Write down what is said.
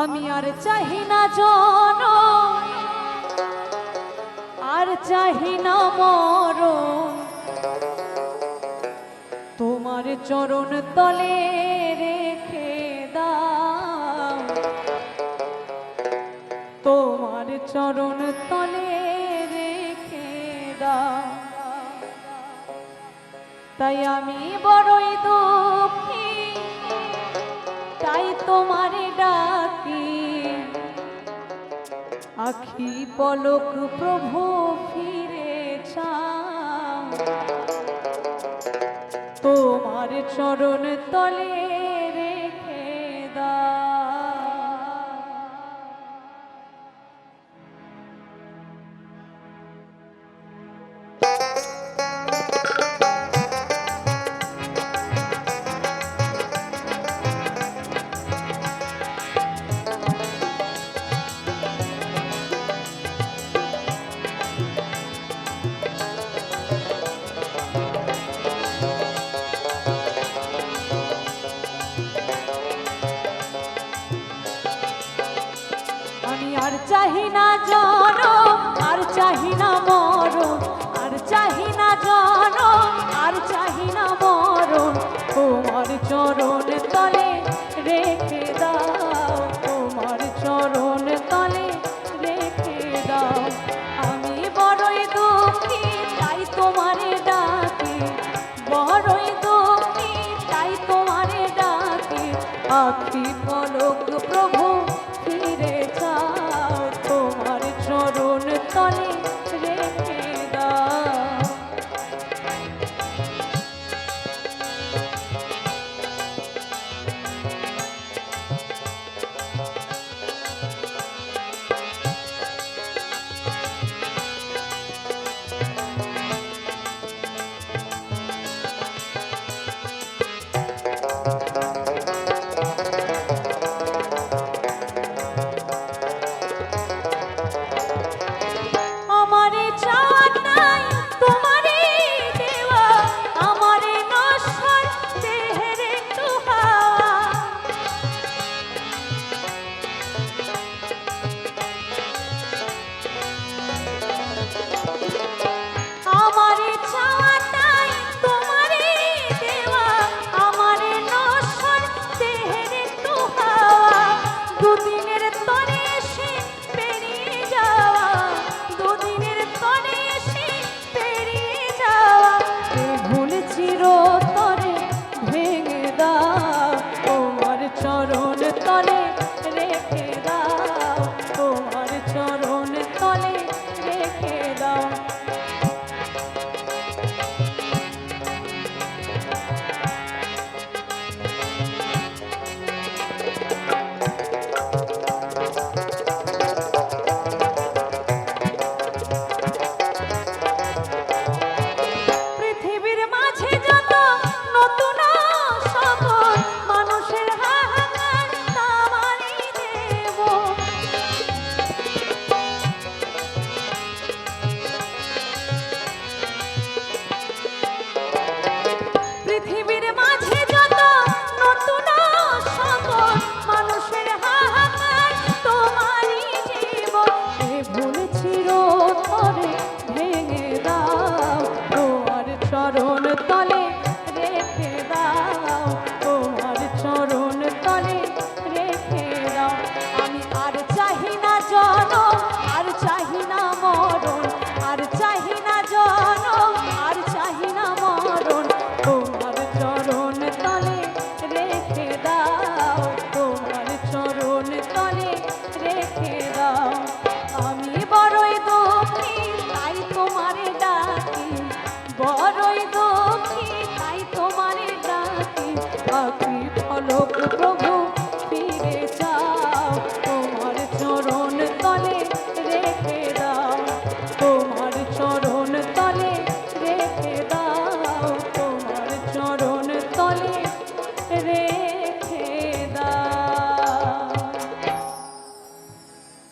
আমি আর চাহি না জন আর চাহি না মর তোমার চরণ তলে রেখে দাও। তোমার চরণ তলে রেখে দাও। তাই আমি বড়ই দুঃখী, তাই তোমারে আখি পলক প্রভু ফিরে তোমার চরণ তলে চাহি না জন, আর চাহি না মর, আর চাহি না জন, আর চাহি না মর। তোমার চরণ তলে রেখে দাও, তোমার চরণ তলে রেখে দাও। আমি বড়ই দুঃখী, তাই তোমারে ডাকি। বড়ই দুঃখী, তাই তোমারে ডাকি। আখি চরণ তলে